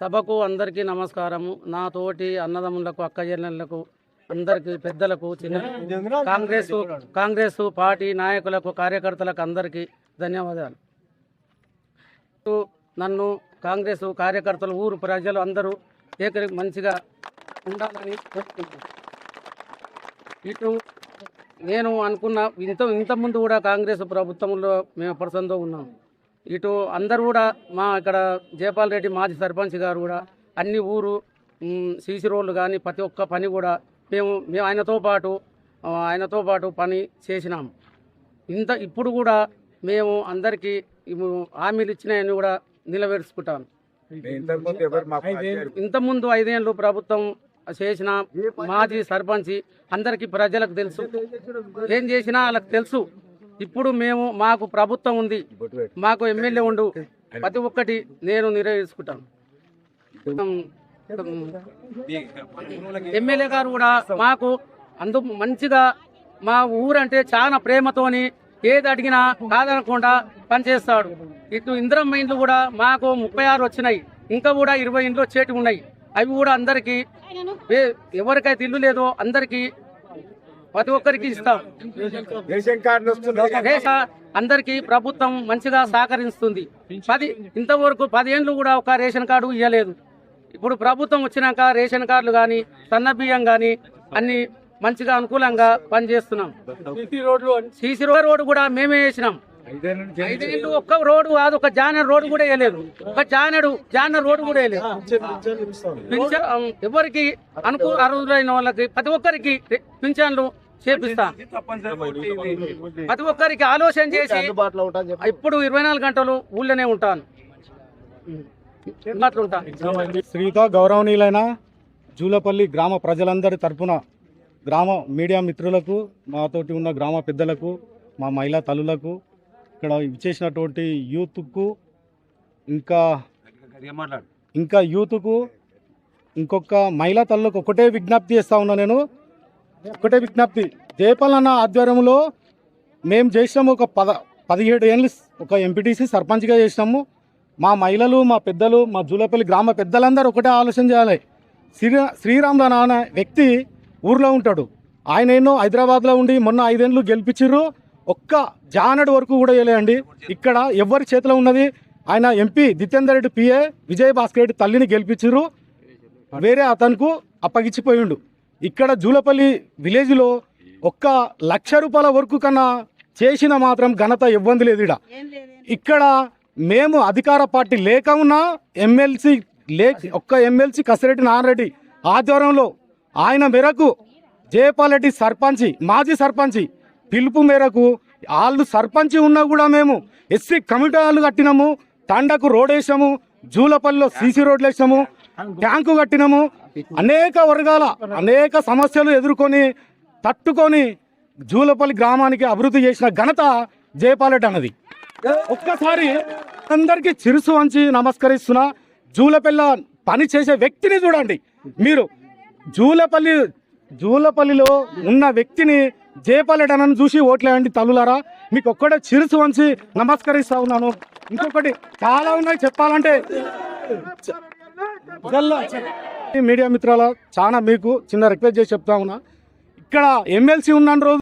సభకు అందరికీ నమస్కారము. నా తోటి అన్నదమ్ములకు అక్కజనులకు అందరికి పెద్దలకు చిన్న కాంగ్రెస్ కాంగ్రెస్ పార్టీ నాయకులకు కార్యకర్తలకు అందరికీ ధన్యవాదాలు. నన్ను కాంగ్రెస్ కార్యకర్తలు ఊరు ప్రజలు అందరూ ఏకరి మంచిగా ఉండాలని కోరుకుంటున్నాను. ఇటు నేను అనుకున్న ఇంత ఇంతకుముందు కూడా కాంగ్రెస్ ప్రభుత్వంలో మేము పర్సన్తో ఉన్నాము. ఇటు అందరూ కూడా మా ఇక్కడ జయపాల్ రెడ్డి మాజీ సర్పంచ్ గారు కూడా అన్ని ఊరు సీసీ రోడ్లు కానీ ప్రతి ఒక్క పని కూడా మేము మేము ఆయనతో పాటు ఆయనతో పాటు పని చేసినాం ఇంత ఇప్పుడు కూడా మేము అందరికీ హామీలు ఇచ్చినాయని కూడా నిలబెట్టుకుంటాం ఇంతకుముందు ఎవరు మా పార్టీ ఇంతకుముందు ఐదేళ్ళు ప్రభుత్వం చేసిన మాజీ సర్పంచ్ అందరికీ ప్రజలకు తెలుసు. ఏం చేసినా వాళ్ళకి తెలుసు. ఇప్పుడు మేము మాకు ప్రభుత్వం ఉంది. మాకు ఎమ్మెల్యే ఉండు. ప్రతి ఒక్కటి నేను నిర్వహించుకుంటాను. ఎమ్మెల్యే గారు కూడా మాకు అందు మంచిగా మా ఊరంటే చాలా ప్రేమతోని ఏది అడిగినా కాదనకుండా పనిచేస్తాడు. ఇటు ఇంద్రమ్మ ఇండ్లు కూడా మాకు ముప్పై ఆరు వచ్చినాయి. ఇంకా కూడా ఇరవై ఇండ్లు వచ్చేటి ఉన్నాయి. అవి కూడా అందరికీ ఎవరికైతే ఇల్లు లేదో అందరికీ ప్రతి ఒక్కరికి ఇస్తాం. అందరికీ ప్రభుత్వం మంచిగా సహకరిస్తుంది. పది ఇంతవరకు పదేళ్ళు కూడా ఒక రేషన్ కార్డు ఇవ్వలేదు ఇప్పుడు ప్రభుత్వం వచ్చినాక రేషన్ కార్డులు కానీ సన్న బియ్యం కానీ అన్ని మంచిగా అనుకూలంగా పనిచేస్తున్నాం. సీసీ రోడ్ రోడ్డు కూడా మేమే వేసినాం. ఐదేళ్ళ ఒక్క రోడ్డు కాదు ఒక జానర్ రోడ్డు కూడా వేయలేదు. ఒక జానడు జానర్ రోడ్డు కూడా వేయలేదు. ఎవరికి అనుకూ అర్హులైన వాళ్ళకి ప్రతి ఒక్కరికి పింఛన్లు చేపిస్తాం. ప్రతి ఒక్కరికి ఆలోచన చేసి ఇప్పుడు ఇరవై నాలుగు గంటలు ఊళ్ళోనే ఉంటాను. శ్రీతో గౌరవనీయులైన జూలపల్లి గ్రామ ప్రజలందరి తరపున గ్రామ మీడియా మిత్రులకు మాతోటి ఉన్న గ్రామ పెద్దలకు మా మహిళా తల్లులకు ఇక్కడ ఇచ్చేసినటువంటి యూత్కు ఇంకా ఇంకా యూత్కు ఇంకొక మహిళా తల్లులకు ఒకటే విజ్ఞప్తి చేస్తా ఉన్నా నేను. ఒకటే విజ్ఞప్తి. జయపాలన్న ఆధ్వర్యంలో మేము చేసినాము ఒక పద పదిహేడు ఏళ్ళు ఒక ఎంపీటీసీ సర్పంచ్గా చేసినాము. మా మహిళలు మా పెద్దలు మా జూలపల్లి గ్రామ పెద్దలందరూ ఒకటే ఆలోచన చేయాలి. శ్రీ శ్రీరాములు అనే వ్యక్తి ఊర్లో ఉంటాడు. ఆయన ఎన్నో హైదరాబాద్లో ఉండి మొన్న ఐదేళ్ళు గెలిపించారు ఒక్క జానడు వరకు కూడా వేయలేండి ఇక్కడ ఎవరి చేతిలో ఉన్నది? ఆయన ఎంపీ జితేందర్ రెడ్డి పిఏ విజయ్ భాస్కర్ రెడ్డి తల్లిని గెలిపించారు వేరే అతనుకు అప్పగించిపోయిండు. ఇక్కడ జూలపల్లి విలేజ్లో ఒక్క లక్ష రూపాయల వరకు కన్నా చేసిన మాత్రం ఘనత ఇబ్బంది లేదు ఈడ. ఇక్కడ మేము అధికార పార్టీ లేక ఉన్నా ఎమ్మెల్సీ లే ఒక్క ఎమ్మెల్సీ కసిరెడ్డి నారారెడ్డి ఆధ్వర్యంలో ఆయన మేరకు జయపాల్ రెడ్డి సర్పంచి మాజీ సర్పంచి పిలుపు మేరకు వాళ్ళు సర్పంచి ఉన్నా కూడా మేము ఎస్సీ కమిటీ వాళ్ళు కట్టినాము తండకు రోడ్ వేసాము జూలపల్లిలో సీసీ రోడ్లు వేసాము ట్యాంకు కట్టినాము. అనేక వర్గాల అనేక సమస్యలు ఎదుర్కొని తట్టుకొని జూలపల్లి గ్రామానికి అభివృద్ధి చేసిన ఘనత జయపాల్ అన్నది. ఒక్కసారి అందరికీ చిరుసు వంచి నమస్కరిస్తున్నా. జూలపల్లి పని చేసే వ్యక్తిని చూడండి. మీరు జూలపల్లి జూలపల్లిలో ఉన్న వ్యక్తిని జయపాలెడ్ అని చూసి ఓట్లేయండి తల్లులారా. మీకు ఒక్కడే చిరుసు వంచి నమస్కరిస్తా ఉన్నాను. ఇంకొకటి చాలా ఉన్నాయి చెప్పాలంటే. మీడియా మిత్రాల చాలా మీకు చిన్న రిక్వెస్ట్ చేసి చెప్తా ఉన్నా. ఇక్కడ ఎమ్మెల్సీ ఉన్న రోజు